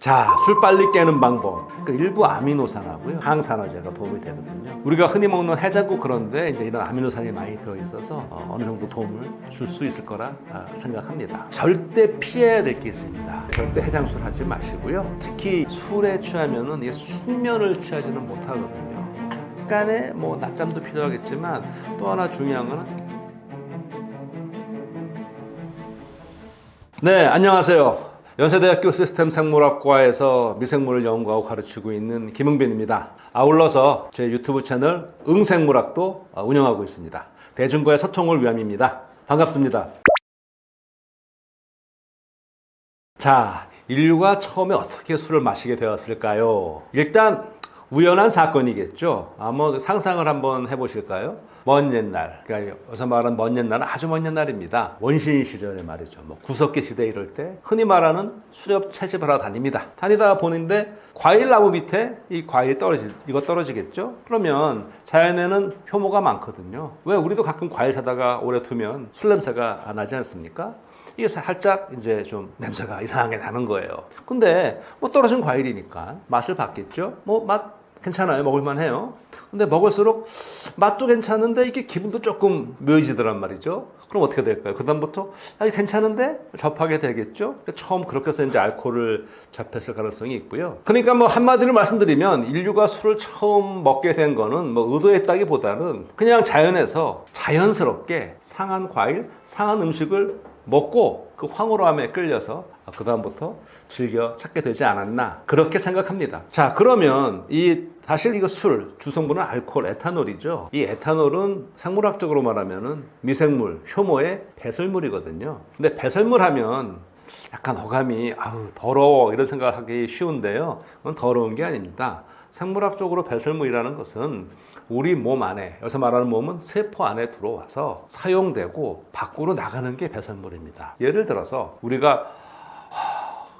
자, 술 빨리 깨는 방법. 그 일부 아미노산하고요. 항산화제가 도움이 되거든요. 우리가 흔히 먹는 해장국 그런데 이제 이런 아미노산이 많이 들어있어서 어, 느 정도 도움을 줄 수 있을 거라 아, 생각합니다. 절대 피해야 될 게 있습니다. 절대 해장술 하지 마시고요. 특히 술에 취하면은 이게 숙면을 취하지는 못하거든요. 약간의 뭐 낮잠도 필요하겠지만 또 하나 중요한 거는 네, 안녕하세요. 연세대학교 시스템 생물학과에서 미생물을 연구하고 가르치고 있는 김흥빈입니다. 아울러서 제 유튜브 채널 응생물학도 운영하고 있습니다. 대중과의 소통을 위함입니다. 반갑습니다. 자, 인류가 처음에 어떻게 술을 마시게 되었을까요? 일단 우연한 사건이겠죠. 아, 뭐 상상을 한번 해보실까요? 먼 옛날, 그러니까 여기서 말하는 먼 옛날은 아주 먼 옛날입니다. 원신 시절의 말이죠. 뭐 구석기 시대 이럴 때 흔히 말하는 수렵 채집을 하러 다닙니다. 다니다 보는데 과일 나무 밑에 이 과일이 떨어지, 이거 떨어지겠죠? 그러면 자연에는 효모가 많거든요. 왜 우리도 가끔 과일 사다가 오래 두면 술 냄새가 나지 않습니까? 이게 살짝 이제 좀 냄새가 이상하게 나는 거예요. 근데 뭐 떨어진 과일이니까 맛을 봤겠죠? 뭐 맛 괜찮아요. 먹을만 해요. 근데 먹을수록 맛도 괜찮은데 이게 기분도 조금 묘해지더란 말이죠. 그럼 어떻게 될까요? 그다음부터 아, 괜찮은데 접하게 되겠죠. 그러니까 처음 그렇게 해서 이제 알코올을 접했을 가능성이 있고요. 그러니까 뭐 한마디로 말씀드리면 인류가 술을 처음 먹게 된 거는 뭐 의도했다기보다는 그냥 자연에서 자연스럽게 상한 과일, 상한 음식을 먹고 그 황홀함에 끌려서 그 다음부터 즐겨 찾게 되지 않았나 그렇게 생각합니다. 자 그러면 이 사실 이거 술 주성분은 알코올 에탄올이죠. 이 에탄올은 생물학적으로 말하면은 미생물 효모의 배설물이거든요. 근데 배설물 하면 약간 어감이 아우 더러워 이런 생각하기 쉬운데요. 그건 더러운 게 아닙니다. 생물학적으로 배설물이라는 것은 우리 몸 안에 여기서 말하는 몸은 세포 안에 들어와서 사용되고 밖으로 나가는 게 배설물입니다. 예를 들어서 우리가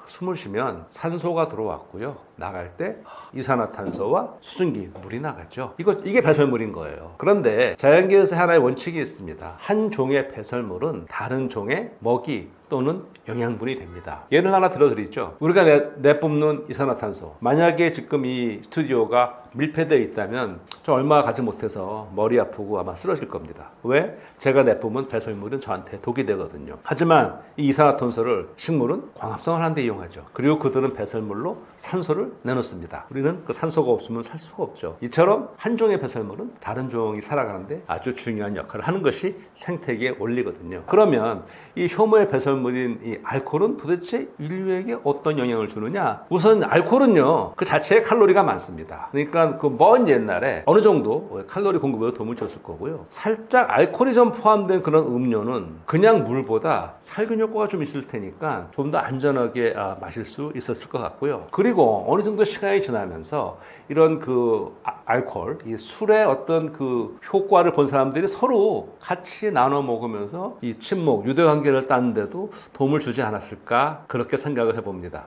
숨을 쉬면 산소가 들어왔고요. 나갈 때 이산화탄소와 수증기, 물이 나갔죠. 이거 이게 배설물인 거예요. 그런데 자연계에서 하나의 원칙이 있습니다. 한 종의 배설물은 다른 종의 먹이 또는 영양분이 됩니다. 예를 하나 들어드리죠. 우리가 내, 내뿜는 이산화탄소. 만약에 지금 이 스튜디오가 밀폐되어 있다면 저 얼마 가지 못해서 머리 아프고 아마 쓰러질 겁니다. 왜? 제가 내뿜은 배설물은 저한테 독이 되거든요. 하지만 이 이산화탄소를 식물은 광합성을 하는 데 이용하죠. 그리고 그들은 배설물로 산소를 내놓습니다. 우리는 그 산소가 없으면 살 수가 없죠. 이처럼 한 종의 배설물은 다른 종이 살아가는데 아주 중요한 역할을 하는 것이 생태계의 원리거든요. 그러면 이 효모의 배설물인 이 알코올은 도대체 인류에게 어떤 영향을 주느냐? 우선 알코올은요, 그 자체에 칼로리가 많습니다. 그러니까 그 먼 옛날에 어느 정도 칼로리 공급에 도움을 줬을 거고요. 살짝 알코올이 좀 포함된 그런 음료는 그냥 물보다 살균 효과가 좀 있을 테니까 좀 더 안전하게 아, 마실 수 있었을 것 같고요. 그리고 어느 정도 시간이 지나면서 이런 그 아- 알코올, 이 술의 어떤 그 효과를 본 사람들이 서로 같이 나눠 먹으면서 이 친목, 유대 관계를 따는데도 도움을 주지 않았을까 그렇게 생각을 해봅니다.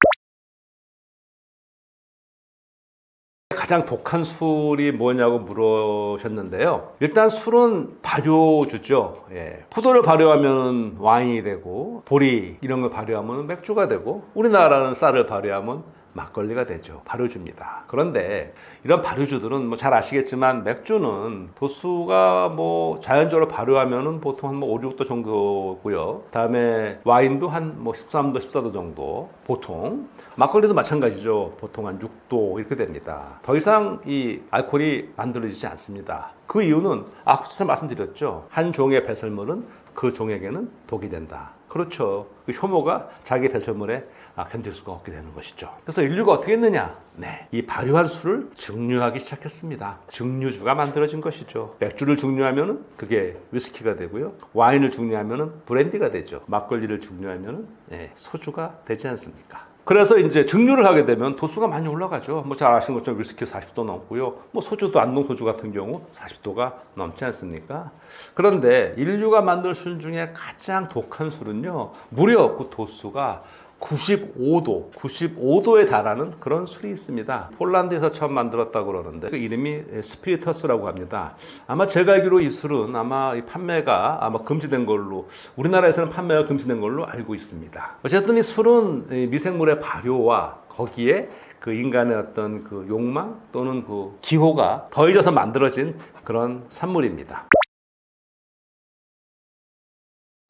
가장 독한 술이 뭐냐고 물으셨는데요. 일단 술은 발효주죠. 예. 포도를 발효하면 와인이 되고 보리 이런 걸 발효하면 맥주가 되고 우리나라는 쌀을 발효하면 막걸리가 되죠. 발효주입니다. 그런데 이런 발효주들은 뭐 잘 아시겠지만 맥주는 도수가 뭐 자연적으로 발효하면은 보통 한 뭐 5, 6도 정도고요. 다음에 와인도 한 뭐 13도, 14도 정도 보통. 막걸리도 마찬가지죠. 보통 한 6도 이렇게 됩니다. 더 이상 이 알코올이 만들어지지 않습니다. 그 이유는 앞서 말씀드렸죠. 한 종의 배설물은 그 종에게는 독이 된다. 그렇죠. 그 효모가 자기 배설물에 아, 견딜 수가 없게 되는 것이죠. 그래서 인류가 어떻게 했느냐? 네. 이 발효한 술을 증류하기 시작했습니다. 증류주가 만들어진 것이죠. 맥주를 증류하면은 그게 위스키가 되고요. 와인을 증류하면은 브랜디가 되죠. 막걸리를 증류하면은 네, 소주가 되지 않습니까? 그래서 이제 증류를 하게 되면 도수가 많이 올라가죠. 뭐 잘 아시는 것처럼 위스키 40도 넘고요. 뭐 소주도 안동 소주 같은 경우 40도가 넘지 않습니까? 그런데 인류가 만든 술 중에 가장 독한 술은요. 무려 그 도수가 95도, 95도에 달하는 그런 술이 있습니다. 폴란드에서 처음 만들었다고 그러는데 그 이름이 스피리터스라고 합니다. 아마 제가 알기로 이 술은 아마 이 판매가 아마 금지된 걸로 우리나라에서는 판매가 금지된 걸로 알고 있습니다. 어쨌든 이 술은 이 미생물의 발효와 거기에 그 인간의 어떤 그 욕망 또는 그 기호가 더해져서 만들어진 그런 산물입니다.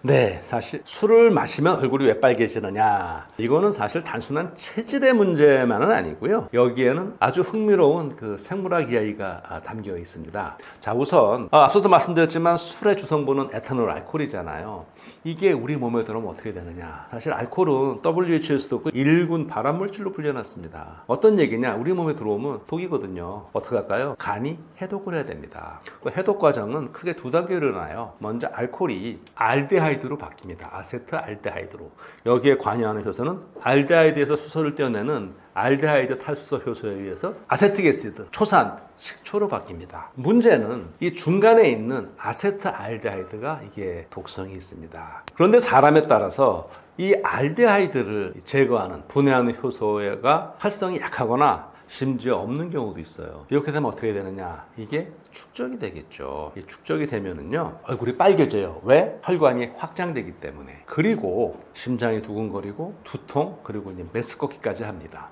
네, 사실 술을 마시면 얼굴이 왜 빨개지느냐. 이거는 사실 단순한 체질의 문제만은 아니고요. 여기에는 아주 흥미로운 그 생물학 이야기가 담겨 있습니다. 자, 우선 아, 앞서도 말씀드렸지만 술의 주성분은 에탄올 알코올이잖아요. 이게 우리 몸에 들어오면 어떻게 되느냐. 사실 알코올은 WHO에서도 그 일군 발암물질로 불려놨습니다. 어떤 얘기냐. 우리 몸에 들어오면 독이거든요. 어떻게 할까요? 간이 해독을 해야 됩니다. 그 해독 과정은 크게 두 단계로 일어나요. 먼저 알코올이 알데하이드로 바뀝니다. 아세트알데하이드로. 여기에 관여하는 효소는 알데하이드에서 수소를 떼어내는 알데하이드 탈수소 효소에 의해서 아세틱에시드, 초산, 식초로 바뀝니다. 문제는 이 중간에 있는 아세트알데하이드가 이게 독성이 있습니다. 그런데 사람에 따라서 이 알데하이드를 제거하는 분해하는 효소가 활성이 약하거나 심지어 없는 경우도 있어요. 이렇게 되면 어떻게 되느냐? 이게 축적이 되겠죠. 이 축적이 되면은요, 얼굴이 빨개져요. 왜? 혈관이 확장되기 때문에. 그리고 심장이 두근거리고 두통, 그리고 이제 메스꺼기까지 합니다.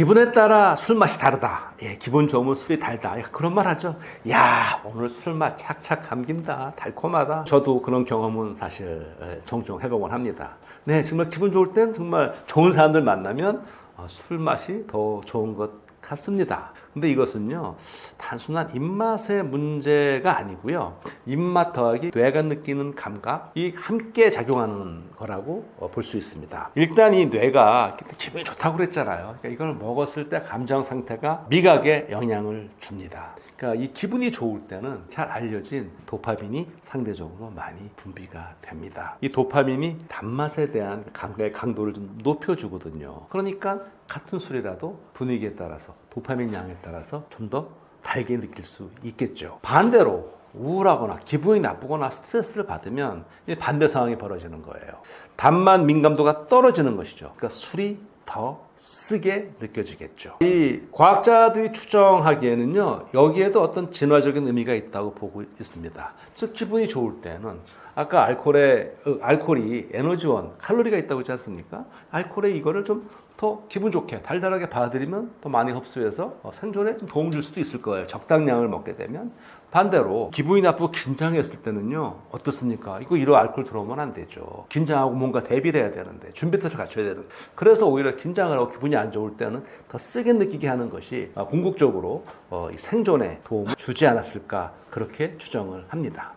기분에 따라 술 맛이 다르다. 예, 기분 좋으면 술이 달다. 예, 그런 말 하죠. 야, 오늘 술맛 착착 감긴다. 달콤하다. 저도 그런 경험은 사실 예, 종종 해보곤 합니다. 네, 정말 기분 좋을 땐 정말 좋은 사람들 만나면 어, 술 맛이 더 좋은 것 같습니다. 근데 이것은요, 단순한 입맛의 문제가 아니고요. 입맛 더하기 뇌가 느끼는 감각이 함께 작용하는 거라고 어, 볼수 있습니다. 일단 이 뇌가 기분이 좋다고 그랬잖아요. 그러니까 이걸 먹었을 때 감정 상태가 미각에 영향을 줍니다. 그러니까 이 기분이 좋을 때는 잘 알려진 도파민이 상대적으로 많이 분비가 됩니다. 이 도파민이 단맛에 대한 감각의 강도를 좀 높여주거든요. 그러니까 같은 술이라도 분위기에 따라서 도파민 양에 따라서 좀 더 달게 느낄 수 있겠죠. 반대로 우울하거나 기분이 나쁘거나 스트레스를 받으면 반대 상황이 벌어지는 거예요. 단맛 민감도가 떨어지는 것이죠. 그러니까 술이 더 쓰게 느껴지겠죠. 이 과학자들이 추정하기에는요, 여기에도 어떤 진화적인 의미가 있다고 보고 있습니다. 즉, 기분이 좋을 때는 아까 알코올에, 어, 알코올이 에너지원, 칼로리가 있다고 했지 않습니까? 알코올에 이거를 좀 더 기분 좋게 달달하게 받아들이면 더 많이 흡수해서 어, 생존에 좀 도움 줄 수도 있을 거예요. 적당량을 먹게 되면. 반대로 기분이 나쁘고 긴장했을 때는요 어떻습니까? 이거 이러 알코올 들어오면 안 되죠. 긴장하고 뭔가 대비를 해야 되는데 준비태세 갖춰야 되는. 그래서 오히려 긴장을 하고 기분이 안 좋을 때는 더 쓰게 느끼게 하는 것이 어, 궁극적으로 어, 생존에 도움을 주지 않았을까 그렇게 추정을 합니다.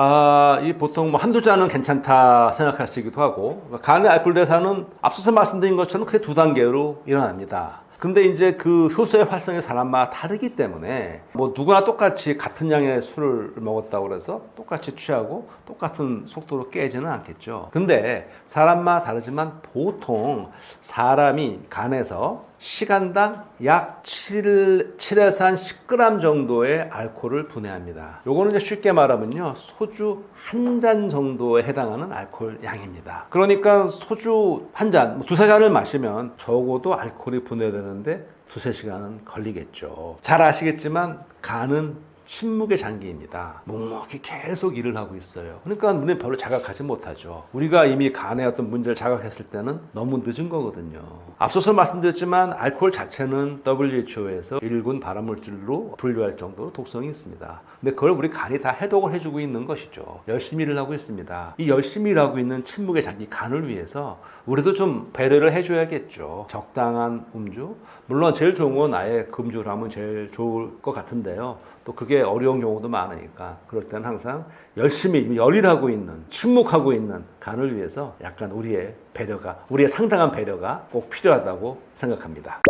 아, 이 보통 뭐 한두 잔은 괜찮다 생각하시기도 하고, 간의 알코올 대사는 앞서서 말씀드린 것처럼 크게 두 단계로 일어납니다. 근데 이제 그 효소의 활성이 사람마다 다르기 때문에 뭐 누구나 똑같이 같은 양의 술을 먹었다고 그래서 똑같이 취하고 똑같은 속도로 깨지는 않겠죠. 근데 사람마다 다르지만 보통 사람이 간에서 시간당 약 7, 7에서 한 10g 정도의 알코올을 분해합니다. 요거는 이제 쉽게 말하면요. 소주 한 잔 정도에 해당하는 알코올 양입니다. 그러니까 소주 한 잔, 뭐 두세 잔을 마시면 적어도 알코올이 분해되는데 두세 시간은 걸리겠죠. 잘 아시겠지만 간은 침묵의 장기입니다. 묵묵히 계속 일을 하고 있어요. 그러니까 눈에 별로 자각하지 못하죠. 우리가 이미 간에 어떤 문제를 자각했을 때는 너무 늦은 거거든요. 앞서서 말씀드렸지만 알코올 자체는 WHO에서 일군 발암물질로 분류할 정도로 독성이 있습니다. 근데 그걸 우리 간이 다 해독을 해주고 있는 것이죠. 열심히 일을 하고 있습니다. 이 열심히 일하고 있는 침묵의 장기 간을 위해서 우리도 좀 배려를 해줘야겠죠. 적당한 음주. 물론 제일 좋은 건 아예 금주를 하면 제일 좋을 것 같은데요. 또 그게 어려운 경우도 많으니까 그럴 때는 항상 열심히 열일하고 있는 침묵하고 있는 간을 위해서 약간 우리의 배려가 우리의 상당한 배려가 꼭 필요하다고 생각합니다.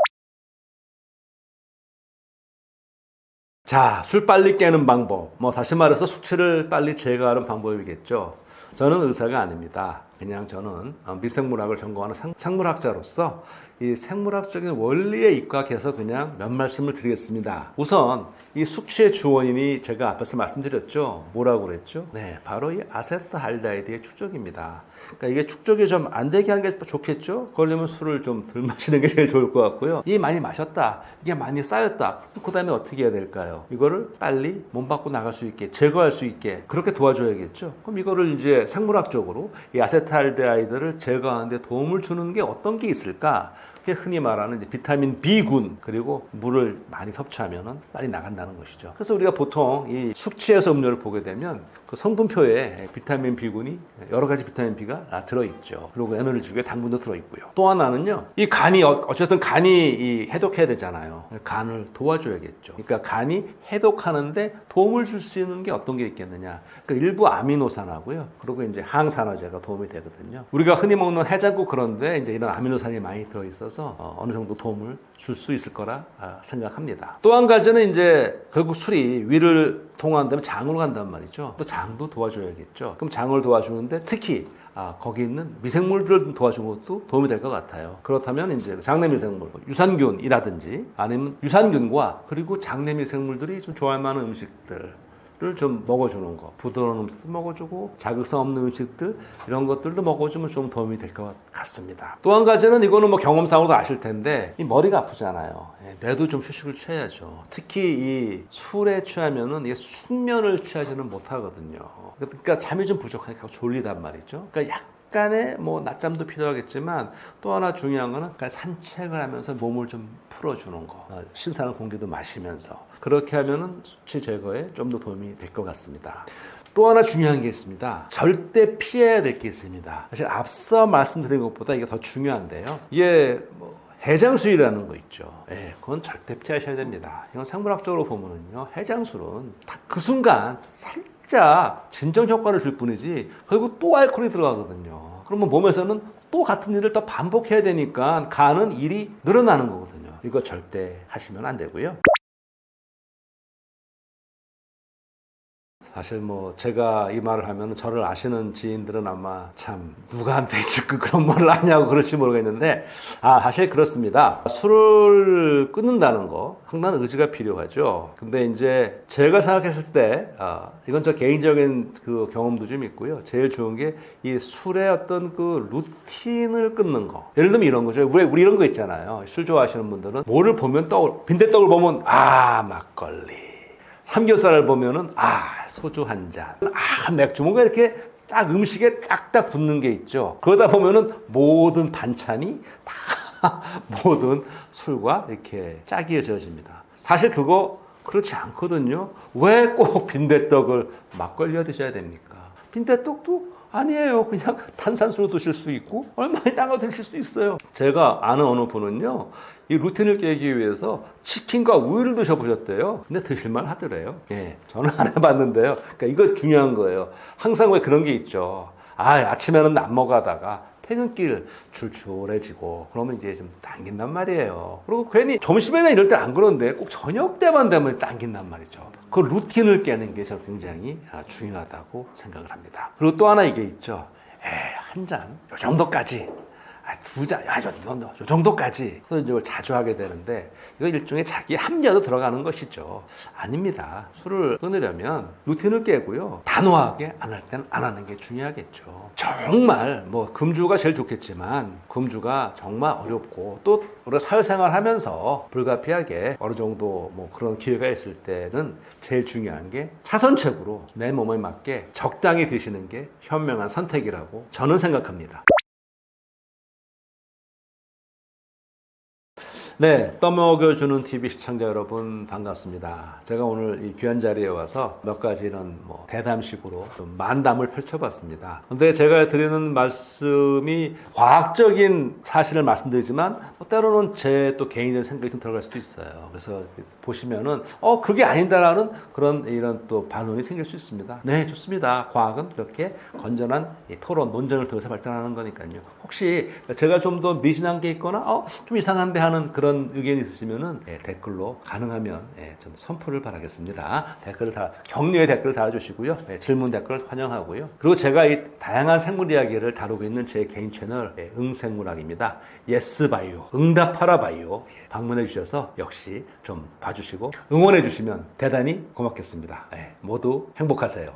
자, 술 빨리 깨는 방법. 뭐 다시 말해서 숙취를 빨리 제거하는 방법이겠죠. 저는 의사가 아닙니다. 그냥 저는 어, 미생물학을 전공하는 상, 생물학자로서 이 생물학적인 원리에 입각해서 그냥 몇 말씀을 드리겠습니다. 우선 이 숙취의 주원인이 제가 앞에서 말씀드렸죠. 뭐라고 그랬죠? 네, 바로 이 아세트알데히드의 축적입니다. 그러니까 이게 축적이 좀 안 되게 하는 게 좋겠죠? 그러려면 술을 좀 덜 마시는 게 제일 좋을 것 같고요. 이게 많이 마셨다. 이게 많이 쌓였다. 그 다음에 어떻게 해야 될까요? 이거를 빨리 몸 밖으로 나갈 수 있게, 제거할 수 있게 그렇게 도와줘야겠죠? 그럼 이거를 이제 생물학적으로 이 아세트 알데하이드를 제거하는데 도움을 주는 게 어떤 게 있을까? 흔히 말하는 비타민 B군 그리고 물을 많이 섭취하면 빨리 나간다는 것이죠. 그래서 우리가 보통 이 숙취해서 음료를 보게 되면 그 성분표에 비타민 B군이 여러 가지 비타민 B가 들어있죠. 그리고 에너지주에 당분도 들어있고요. 또 하나는요. 이 간이 어- 어쨌든 간이 이 해독해야 되잖아요. 간을 도와줘야겠죠. 그러니까 간이 해독하는데 도움을 줄 수 있는 게 어떤 게 있겠느냐. 그러니까 일부 아미노산하고요. 그리고 이제 항산화제가 도움이 되거든요. 우리가 흔히 먹는 해장국 그런데 이제 이런 아미노산이 많이 들어있어서 어, 어느 정도 도움을 줄 수 있을 거라 아, 생각합니다. 또 한 가지는 이제 결국 술이 위를 통한 다음에 장으로 간단 말이죠. 또 장도 도와줘야겠죠. 그럼 장을 도와주는데 특히 아, 거기 있는 미생물들을 도와주는 것도 도움이 될 것 같아요. 그렇다면 이제 장내 미생물, 뭐 유산균이라든지 아니면 유산균과 그리고 장내 미생물들이 좀 좋아할 만한 음식들. 를좀 먹어주는 거. 부드러운 음식도 먹어주고 자극성 없는 음식들 이런 것들도 먹어주면 좀 도움이 될 것 같습니다. 또 한 가지는 이거는 뭐 경험상으로도 아실 텐데 이 머리가 아프잖아요. 예, 뇌도 좀 휴식을 취해야죠. 특히 이 술에 취하면은 이게 숙면을 취하지는 못하거든요. 그러니까 잠이 좀 부족하니까 졸리단 말이죠. 그러니까 약 약간의 뭐 낮잠도 필요하겠지만 또 하나 중요한 거는 그냥 산책을 하면서 몸을 좀 풀어주는 거 어, 신선한 공기도 마시면서 그렇게 하면은 수치 제거에 좀 더 도움이 될 것 같습니다. 또 하나 중요한 게 있습니다. 절대 피해야 될 게 있습니다. 사실 앞서 말씀드린 것보다 이게 더 중요한데요. 이게 뭐 해장술이라는 거 있죠. 예, 그건 절대 피하셔야 됩니다. 이건 생물학적으로 보면은요, 해장술은 딱 그 순간 살 짝 진정 효과를 줄 뿐이지, 그리고 또 알코올이 들어가거든요. 그러면 몸에서는 또 같은 일을 또 반복해야 되니까 간은 일이 늘어나는 거거든요. 이거 절대 하시면 안 되고요. 사실 뭐 제가 이 말을 하면 저를 아시는 지인들은 아마 참 누구한테 지금 그런 말을 하냐고 그럴지 모르겠는데 아 사실 그렇습니다. 술을 끊는다는 거 상당한 의지가 필요하죠. 근데 이제 제가 생각했을 때 아, 이건 저 개인적인 그 경험도 좀 있고요. 제일 좋은 게 이 술의 어떤 그 루틴을 끊는 거. 예를 들면 이런 거죠. 우리, 우리 이런 거 있잖아요. 술 좋아하시는 분들은 뭐를 보면 떡을 빈대떡을 보면 아 막걸리 삼겹살을 보면은 아 소주 한 잔, 아 맥주 뭔가 이렇게 딱 음식에 딱딱 붙는 게 있죠. 그러다 보면은 모든 반찬이 다 모든 술과 이렇게 짝이 지어집니다. 사실 그거 그렇지 않거든요. 왜 꼭 빈대떡을 막걸리에 드셔야 됩니까? 빈대떡도 아니에요. 그냥 탄산수로 드실 수 있고 얼마나 담아 드실 수 있어요. 제가 아는 어느 분은요. 이 루틴을 깨기 위해서 치킨과 우유를 드셔보셨대요. 근데 드실만 하더래요. 예, 저는 안 해봤는데요. 그러니까 이거 중요한 거예요. 항상 왜 그런 게 있죠. 아, 아침에는 안 먹다가 퇴근길 출출해지고 그러면 이제 좀 당긴단 말이에요. 그리고 괜히 점심에나 이럴 때 안 그런데 꼭 저녁 때만 되면 당긴단 말이죠. 그 루틴을 깨는 게 저는 굉장히 아, 중요하다고 생각을 합니다. 그리고 또 하나 이게 있죠. 에, 한 잔, 요 정도까지. 아, 두 잔, 야, 요 정도, 요 정도까지. 이걸 자주 하게 되는데, 이거 일종의 자기 합리화도 들어가는 것이죠. 아닙니다. 술을 끊으려면 루틴을 깨고요. 단호하게 안할 때는 안 하는 게 중요하겠죠. 정말, 뭐, 금주가 제일 좋겠지만, 금주가 정말 어렵고, 또 우리가 사회생활 하면서 불가피하게 어느 정도 뭐 그런 기회가 있을 때는 제일 중요한 게 차선책으로 내 몸에 맞게 적당히 드시는 게 현명한 선택이라고 저는 생각합니다. 네, 떠먹여주는 TV 시청자 여러분 반갑습니다. 제가 오늘 이 귀한 자리에 와서 몇 가지 이런 뭐 대담식으로 좀 만담을 펼쳐봤습니다. 근데 제가 드리는 말씀이 과학적인 사실을 말씀드리지만 뭐 때로는 제 또 개인적인 생각이 좀 들어갈 수도 있어요. 그래서 보시면은 어 그게 아니다라는 그런 이런 또 반론이 생길 수 있습니다. 네, 좋습니다. 과학은 그렇게 건전한 이 토론 논쟁을 통해서 발전하는 거니까요. 혹시 제가 좀 더 미진한 게 있거나 어좀 이상한데 하는 그런 그런 의견이 있으시면은 예, 댓글로 가능하면 예, 좀 선포를 바라겠습니다. 댓글을 다 격려의 댓글을 달아주시고요. 예, 질문 댓글 환영하고요. 그리고 제가 이 다양한 생물 이야기를 다루고 있는 제 개인 채널 예, 응생물학입니다. 예스바이오 응답하라 바이오 예, 방문해 주셔서 역시 좀 봐주시고 응원해 주시면 대단히 고맙겠습니다. 예, 모두 행복하세요.